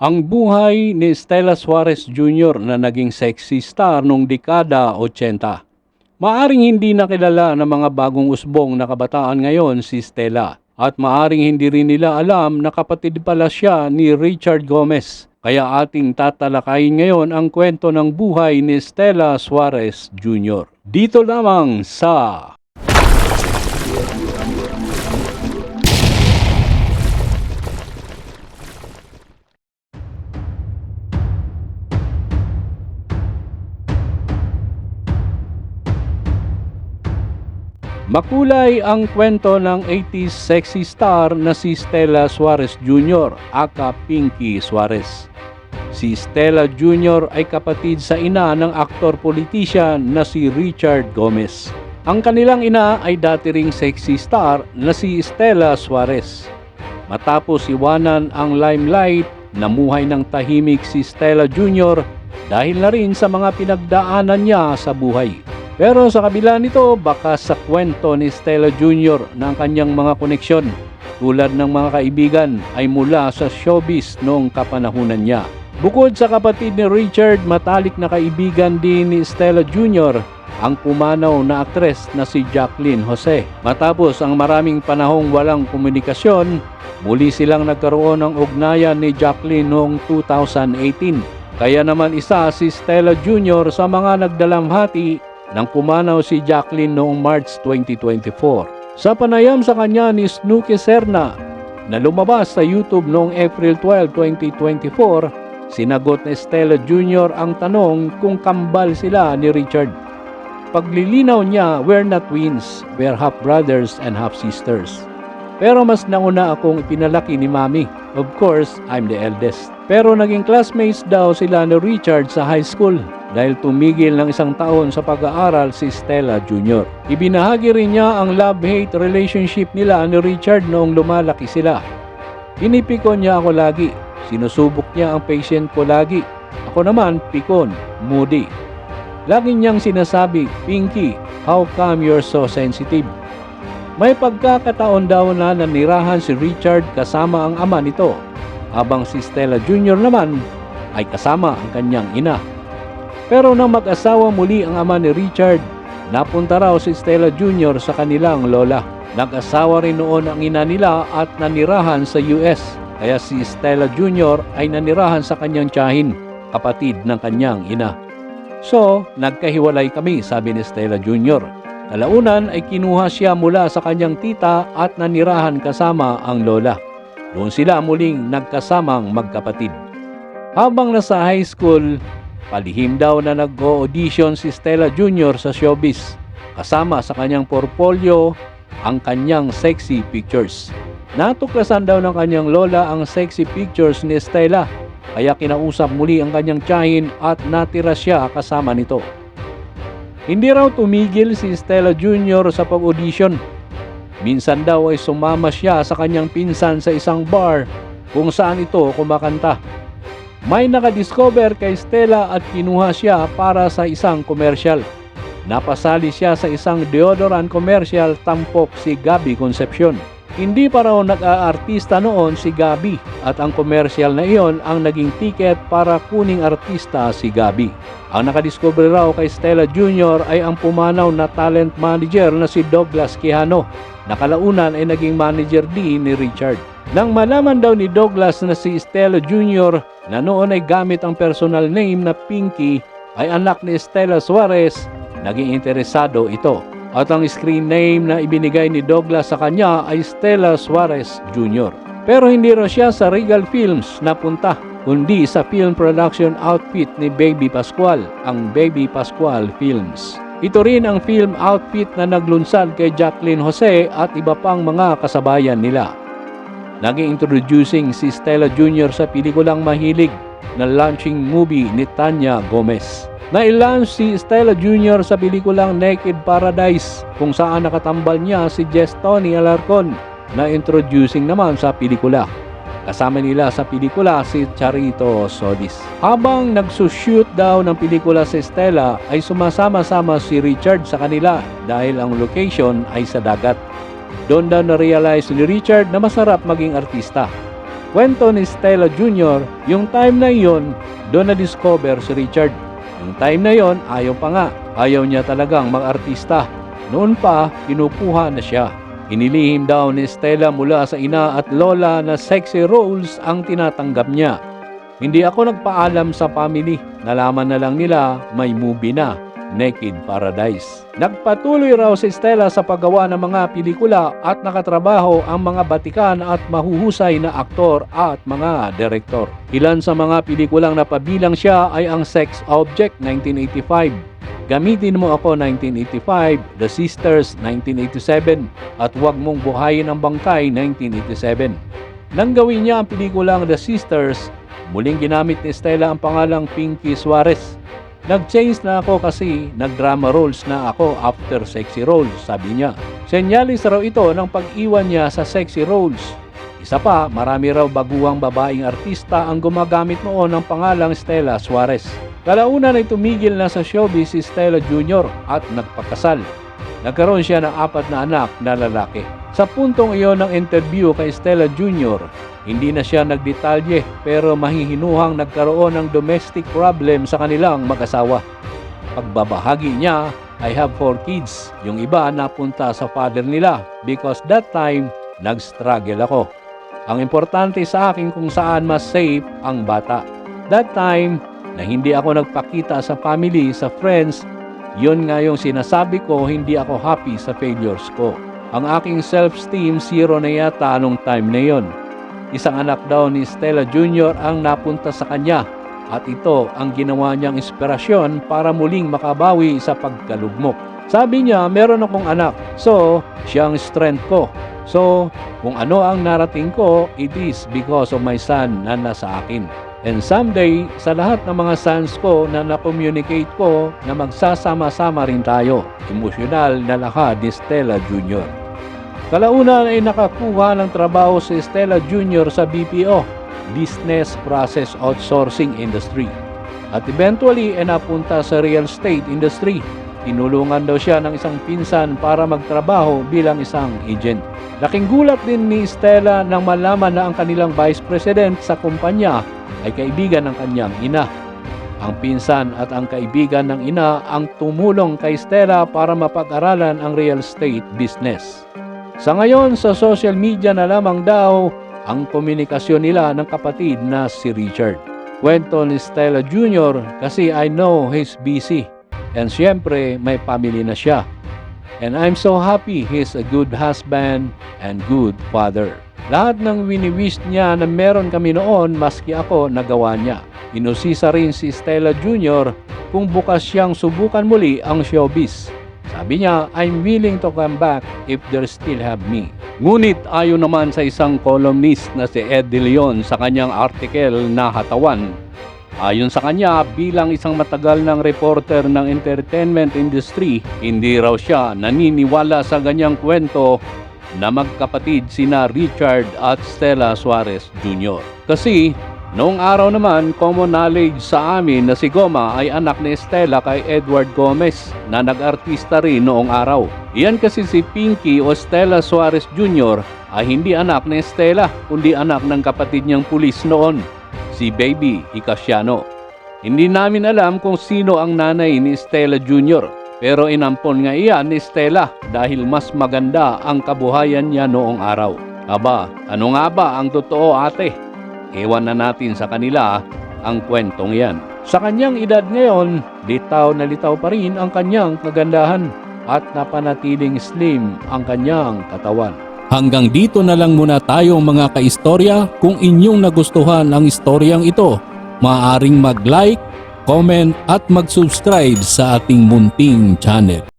Ang buhay ni Stella Suarez Jr. na naging sexy star noong dekada 80. Maaring hindi nakilala ng mga bagong usbong na kabataan ngayon si Stella at maaring hindi rin nila alam na kapatid pala siya ni Richard Gomez. Kaya ating tatalakayin ngayon ang kwento ng buhay ni Stella Suarez Jr. Dito lamang sa Makulay ang kwento ng 80s sexy star na si Stella Suarez Jr. aka Pinky Suarez. Si Stella Jr. ay kapatid sa ina ng aktor-politician na si Richard Gomez. Ang kanilang ina ay dati ring sexy star na si Stella Suarez. Matapos iwanan ang limelight, namuhay ng tahimik si Stella Jr. dahil na rin sa mga pinagdaanan niya sa buhay. Pero sa kabila nito, baka sa kwento ni Stella Jr. na ang kanyang mga koneksyon tulad ng mga kaibigan ay mula sa showbiz noong kapanahunan niya. Bukod sa kapatid ni Richard, matalik na kaibigan din ni Stella Jr. ang pumanaw na aktres na si Jacqueline Jose. Matapos ang maraming panahong walang komunikasyon, muli silang nagkaroon ng ugnayan ni Jacqueline noong 2018. Kaya naman isa si Stella Jr. sa mga nagdalamhati nang pumanaw si Jacqueline noong March 2024. Sa panayam sa kanya ni Snooki Serna na lumabas sa YouTube noong April 12, 2024, sinagot ni Stella Jr. ang tanong kung kambal sila ni Richard. Paglilinaw niya, we're not twins, we're half brothers and half sisters. Pero mas nauna akong ipinalaki ni Mami. Of course, I'm the eldest. Pero naging classmates daw sila ni Richard sa high school dahil tumigil ng isang taon sa pag-aaral si Stella Jr. Ibinahagi rin niya ang love-hate relationship nila ni Richard noong lumalaki sila. Pinipikon niya ako lagi. Sinusubok niya ang patient ko lagi. Ako naman, pikon, moody. Lagi niyang sinasabi, Pinky, how come you're so sensitive? May pagkakataon daw na nanirahan si Richard kasama ang ama nito, habang si Stella Jr. naman ay kasama ang kanyang ina. Pero nang mag-asawa muli ang ama ni Richard, napunta raw si Stella Jr. sa kanilang lola. Nag-asawa rin noon ang ina nila at nanirahan sa US, kaya si Stella Jr. ay nanirahan sa kanyang tiyahin, kapatid ng kanyang ina. So, nagkahiwalay kami, sabi ni Stella Jr. Kalaunan ay kinuha siya mula sa kanyang tita at nanirahan kasama ang lola. Doon sila muling nagkasamang magkapatid. Habang nasa high school, palihim daw na nag-audition si Stella Jr. sa showbiz. Kasama sa kanyang portfolio ang kanyang sexy pictures. Natuklasan daw ng kanyang lola ang sexy pictures ni Stella kaya kinausap muli ang kanyang tiyahin at natira siya kasama nito. Hindi raw tumigil si Stella Jr. sa pag-audition. Minsan daw ay sumama siya sa kanyang pinsan sa isang bar kung saan ito kumakanta. May nakadiscover kay Stella at kinuha siya para sa isang komersyal. Napasali siya sa isang deodorant commercial tampok si Gabi Concepcion. Hindi pa raw nag-aartista noon si Gabi at ang komersyal na iyon ang naging ticket para kuning artista si Gabi. Ang nakadiscover raw kay Stella Jr. ay ang pumanaw na talent manager na si Douglas Quijano. Nakalaunan ay naging manager din ni Richard. Nang malaman daw ni Douglas na si Stella Jr. na noon ay gamit ang personal name na Pinky ay anak ni Stella Suarez, naging interesado ito. At ang screen name na ibinigay ni Douglas sa kanya ay Stella Suarez Jr. Pero hindi raw siya sa Regal Films napunta, kundi sa film production outfit ni Baby Pascual, ang Baby Pascual Films. Ito rin ang film outfit na naglunsad kay Jacqueline Jose at iba pang mga kasabayan nila. Naging introducing si Stella Jr. sa pelikulang mahilig na launching movie ni Tanya Gomez. Nailaunch si Stella Jr. sa pelikulang Naked Paradise kung saan nakatambal niya si Jess Tony Alarcon na introducing naman sa pelikula. Kasama nila sa pelikula si Charito Sodis. Habang nagsushoot daw ng pelikula si Stella ay sumasama-sama si Richard sa kanila dahil ang location ay sa dagat. Doon daw na-realize ni Richard na masarap maging artista. Kwento ni Stella Jr., yung time na iyon, doon na-discover si Richard. Yung time na yon ayaw pa nga. Ayaw niya talagang mag-artista. Noon pa, kinukuha na siya. Inilihim daw ni Stella mula sa ina at lola na sexy roles ang tinatanggap niya. Hindi ako nagpaalam sa family. Nalaman na lang nila may movie na, Naked Paradise. Nagpatuloy raw si Stella sa paggawa ng mga pelikula at nakatrabaho ang mga batikan at mahuhusay na aktor at mga direktor. Ilan sa mga pelikulang napabilang siya ay ang Sex Object 1985, Gamitin mo ako 1985, The Sisters 1987, at Huwag mong buhayin ang bangkay 1987. Nang gawin niya ang pelikulang The Sisters, muling ginamit ni Stella ang pangalang Pinky Suarez. Nag-change na ako kasi nag-drama roles na ako after sexy roles, sabi niya. Senyalis raw ito ng pag-iwan niya sa sexy roles. Isa pa, marami raw baguang babaeng artista ang gumagamit noon ng pangalang Stella Suarez. Kalaunan ay tumigil na sa showbiz si Stella Jr. at nagpakasal. Nagkaroon siya ng apat na anak na lalaki. Sa puntong iyon ng interview kay Stella Jr., hindi na siya nagdetalye pero mahihinuhang nagkaroon ng domestic problem sa kanilang mag-asawa. Pagbabahagi niya, I have four kids. Yung iba napunta sa father nila because that time, nag-struggle ako. Ang importante sa akin kung saan mas safe ang bata. That time, na hindi ako nagpakita sa family, sa friends, yun nga yung sinasabi ko, hindi ako happy sa failures ko. Ang aking self-esteem, zero na yata nung time na yon. Isang anak daw ni Stella Jr. ang napunta sa kanya at ito ang ginawa niyang inspirasyon para muling makabawi sa pagkalugmok. Sabi niya, meron akong anak, so siyang strength ko. So, kung ano ang narating ko, it is because of my son na nasa akin. And someday, sa lahat ng mga sons ko na na-communicate ko na magsasama-sama rin tayo. Emosyonal na lakad ni Stella Jr. Kalaunan ay nakakuha ng trabaho si Stella Jr. sa BPO, Business Process Outsourcing Industry. At eventually ay napunta sa real estate industry. Tinulungan daw siya ng isang pinsan para magtrabaho bilang isang agent. Laking gulat din ni Stella nang malaman na ang kanilang vice president sa kumpanya ay kaibigan ng kanyang ina. Ang pinsan at ang kaibigan ng ina ang tumulong kay Stella para mapag-aralan ang real estate business. Sa ngayon, sa social media na lamang daw ang komunikasyon nila ng kapatid na si Richard. Kwento ni Stella Jr. kasi I know he's busy. And siyempre, may family na siya. And I'm so happy he's a good husband and good father. Lahat ng wini-wish niya na meron kami noon maski ako nagawa niya. Inusisa rin si Stella Jr. kung bukas siyang subukan muli ang showbiz. Sabi niya, I'm willing to come back if they still have me. Ngunit ayon naman sa isang columnist na si Ed De Leon sa kanyang article na Hatawan, Ayon sa kanya, bilang isang matagal ng reporter ng entertainment industry, hindi raw siya naniniwala sa ganyang kwento na magkapatid sina Richard at Stella Suarez Jr. Kasi noong araw naman, common knowledge sa amin na si Goma ay anak ni Stella kay Edward Gomez na nag-artista rin noong araw. Iyan kasi si Pinky o Stella Suarez Jr. ay hindi anak ni Stella kundi anak ng kapatid niyang pulis noon si Baby Icasiano. Hindi namin alam kung sino ang nanay ni Stella Jr. Pero inampon nga iyan ni Stella dahil mas maganda ang kabuhayan niya noong araw. Aba, ano nga ba ang totoo ate? Ewan na natin sa kanila ang kwentong yan. Sa kanyang edad ngayon, litaw na litaw pa rin ang kanyang kagandahan at napanatiling slim ang kanyang katawan. Hanggang dito na lang muna tayo mga kaistorya. Kung inyong nagustuhan ang istoryang ito, maaaring mag-like, comment at mag-subscribe sa ating munting channel.